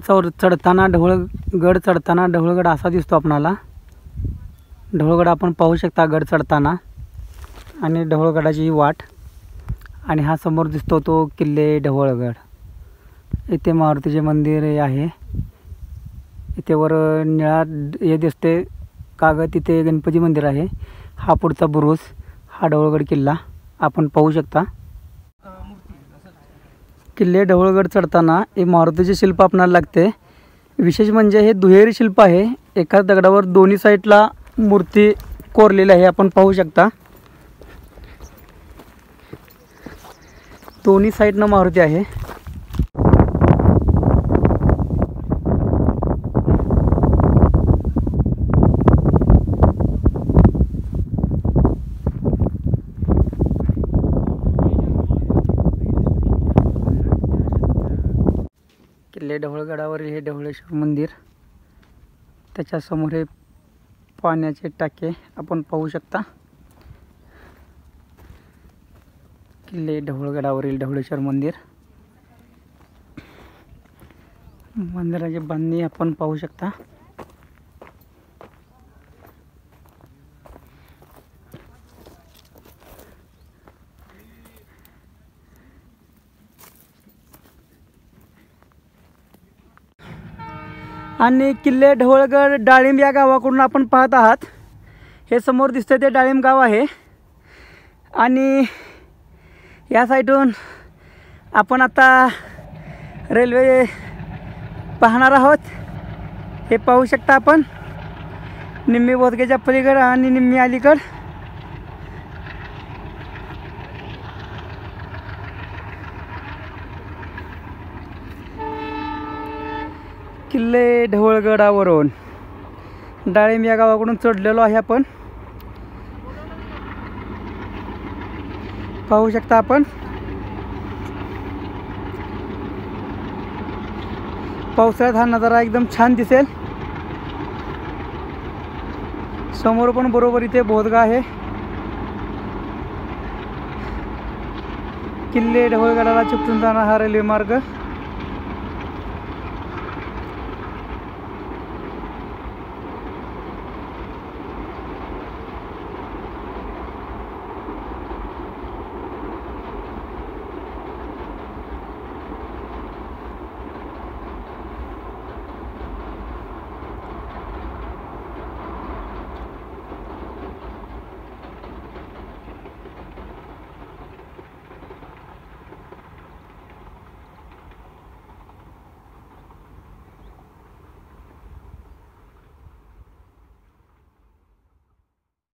चौर चढताना ढवळ गड चढताना ढवळगड असा दिसतो आपणाला. ढवळगड आपण पाहू शकता गड चढताना. आणि ढवळगडाची ही वाट. आणि हा समोर दिसतो तो किल्ले ढवळगड. इथे मारुतीचे मंदिर आहे. इथे वर निळा हे दिसते. कागद तिथे गणपती मंदिर आहे. हा पुढचा बुरुज. हा ढवळगड किल्ला आपण पाहू शकता. किल्ले ढवळगड चढताना हे मारुतीचे शिल्प आपणाला लागते. विशेष म्हणजे हे दुहेरी शिल्प आहे. एका दगडावर दोन्ही साईडला मूर्ती कोरलेली आहे. आपण पाहू शकता. दोन्ही साईडनं मारुती आहे. किल्ले ढवळगडावरील हे ढवळेश्वर मंदिर. त्याच्यासमोर हे पाण्याचे टाके आपण पाहू शकता. किल्ले ढवळगडावरील ढवळेश्वर मंदिर. मंदिराची बांधणी आपण पाहू शकता. आणि किल्ले ढवळगड डाळिंब या गावाकडून आपण पाहत आहात. हे समोर दिसतं ते डाळिंब गाव आहे. आणि या साईडून आपण आता रेल्वे पाहणार आहोत. हे पाहू शकता आपण. निम्मी बोधगेच्या पलीकड आणि निम्मी अलीकड. किल्ले ढवळगडावरून. डाळिंब या गावाकडून चढलेलो आहे आपण. पाहू शकता आपण. पावसाळ्यात हा नजारा एकदम छान दिसेल. समोर पण बरोबर इथे बोधगा आहे. किल्ले ढवळगडाला चिकटून जाणार हा रेल्वे मार्ग.